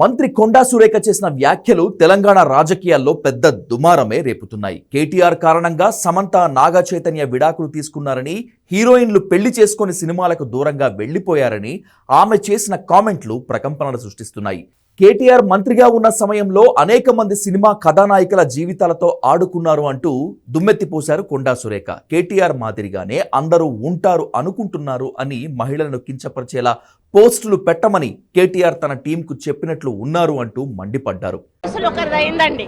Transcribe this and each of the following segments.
మంత్రి కొండా సురేఖ చేసిన వ్యాఖ్యలు తెలంగాణ రాజకీయాల్లో పెద్ద దుమారమే రేపుతున్నాయి. కేటీఆర్ కారణంగా సమంత నాగా చైతన్య విడాకులు తీసుకున్నారని హీరోయిన్లు పెళ్ళి చేసుకుని సినిమాలకు దూరంగా వెళ్ళిపోయారని ఆమె చేసిన కామెంట్లు ప్రకంపనలు సృష్టిస్తున్నాయి. కేటీఆర్ మంత్రిగా ఉన్న సమయంలో అనేక మంది సినిమా కథానాయికల జీవితాలతో ఆడుకున్నారు అంటూ దుమ్మెత్తిపోశారు కొండా సురేఖ. కేటీఆర్ మాదిరిగానే అందరూ ఉంటారు అనుకుంటున్నారు అని మహిళలను కించపరిచేలా పోస్టులు పెట్టమని కేటీఆర్ తన టీంకు చెప్పినట్లు ఉన్నారు అంటూ మండిపడ్డారు. అసలు ఒకరిది అయిందండి.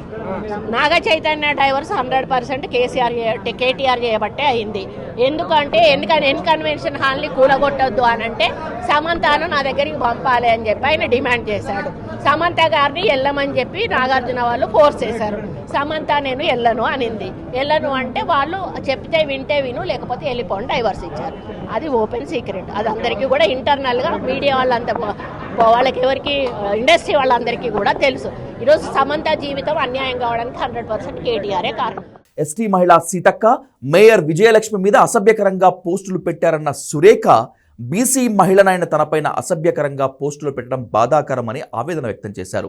Naga Chaitanya divorce hundred percent KCR KTR చేయబట్టే అయింది. ఎందుకంటే ఎందుకని ఎన్ కన్వెన్షన్ హాల్ని కూలగొట్టొద్దు అని అంటే సమంతను నా దగ్గరికి పంపాలి అని చెప్పి ఆయన డిమాండ్ చేశాడు. సమంత గారిని వెళ్ళమని చెప్పి నాగార్జున వాళ్ళు ఫోర్స్ చేశారు. సమంత నేను వెళ్ళను అనింది. వెళ్ళను అంటే వాళ్ళు చెప్తే వింటే విను లేకపోతే వెళ్ళిపోండి డైవర్స్ ఇచ్చారు. అది ఓపెన్ సీక్రెట్. అది అందరికీ కూడా ఇంటర్నల్గా మీడియా వాళ్ళంతా వాళ్ళకి ఎవరికి ఇండస్ట్రీ వాళ్ళందరికీ కూడా తెలుసు. ఈరోజు సమంత జీవితం అన్యాయం కావడానికి హండ్రెడ్ పర్సెంట్ కేటీఆరే కారణం. ఎస్టీ మహిళా సీతక్క మేయర్ విజయలక్ష్మి మీద అసభ్యకరంగా పోస్టులు పెట్టారన్న సురేఖ బీసీ మహిళనైన తనపైన అసభ్యకరంగా పోస్టులు పెట్టడం బాధాకరమని ఆవేదన వ్యక్తం చేశారు.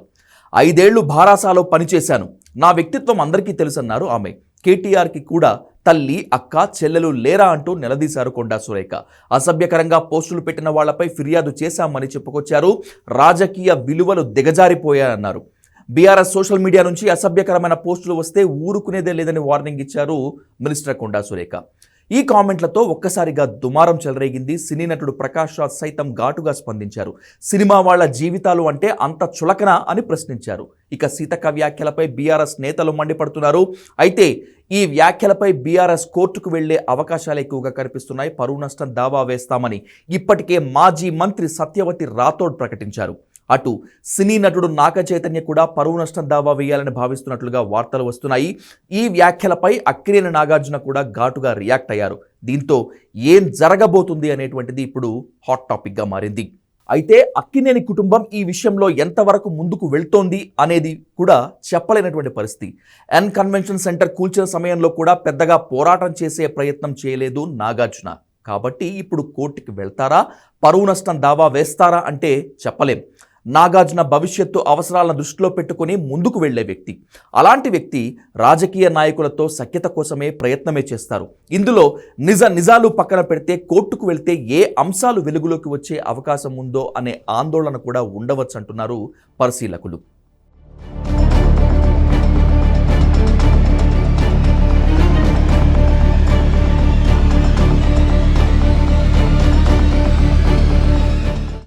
ఐదేళ్ళు భారాసాలో పనిచేశాను. నా వ్యక్తిత్వం అందరికీ తెలుసన్నారు ఆమె. కేటీఆర్కి కూడా తల్లి అక్క చెల్లెలు లేరా అంటూ నిలదీశారు కొండా సురేఖ. అసభ్యకరంగా పోస్టులు పెట్టిన వాళ్ళపై ఫిర్యాదు చేశామని చెప్పుకొచ్చారు. రాజకీయ విలువలు దిగజారిపోయాయన్నారు. బీఆర్ఎస్ సోషల్ మీడియా నుంచి అసభ్యకరమైన పోస్టులు వస్తే ఊరుకునేదే లేదని వార్నింగ్ ఇచ్చారు మినిస్టర్ కొండా సురేఖ. ఈ కామెంట్లతో ఒక్కసారిగా దుమారం చెలరేగింది. సినీ నటుడు ప్రకాష్ రాజ్ సైతం ఘాటుగా స్పందించారు. సినిమా వాళ్ళ జీవితాలు అంటే అంత చులకన అని ప్రశ్నించారు. ఇక సీతక్క వ్యాఖ్యలపై బీఆర్ఎస్ నేతలు మండిపడుతున్నారు. అయితే ఈ వ్యాఖ్యలపై బీఆర్ఎస్ కోర్టుకు వెళ్ళే అవకాశాలు ఎక్కువగా కనిపిస్తున్నాయి. పరువు నష్టం దావా వేస్తామని ఇప్పటికే మాజీ మంత్రి సత్యవతి రాథోడ్ ప్రకటించారు. అటు సినీ నటుడు నాగ చైతన్య కూడా పరువు నష్టం దావా వేయాలని భావిస్తున్నట్లుగా వార్తలు వస్తున్నాయి. ఈ వ్యాఖ్యలపై అక్కినేని నాగార్జున కూడా ఘాటుగా రియాక్ట్ అయ్యారు. దీంతో ఏం జరగబోతుంది అనేటువంటిది ఇప్పుడు హాట్ టాపిక్గా మారింది. అయితే అక్కినేని కుటుంబం ఈ విషయంలో ఎంతవరకు ముందుకు వెళ్తోంది అనేది కూడా చెప్పలేనటువంటి పరిస్థితి. ఎన్ కన్వెన్షన్ సెంటర్ కూల్చిన సమయంలో కూడా పెద్దగా పోరాటం చేసే ప్రయత్నం చేయలేదు నాగార్జున. కాబట్టి ఇప్పుడు కోర్టుకి వెళ్తారా? పరువు నష్టం దావా వేస్తారా అంటే చెప్పలేం. నాగార్జున భవిష్యత్తు అవసరాలను దృష్టిలో పెట్టుకుని ముందుకు వెళ్ళే వ్యక్తి. అలాంటి వ్యక్తి రాజకీయ నాయకులతో సఖ్యత కోసమే ప్రయత్నమే చేస్తారు. ఇందులో నిజ నిజాలు పక్కన పెడితే కోర్టుకు వెళ్తే ఏ అంశాలు వెలుగులోకి వచ్చే అవకాశం ఉందో అనే ఆందోళన కూడా ఉండవచ్చు అంటున్నారు పరిశీలకులు.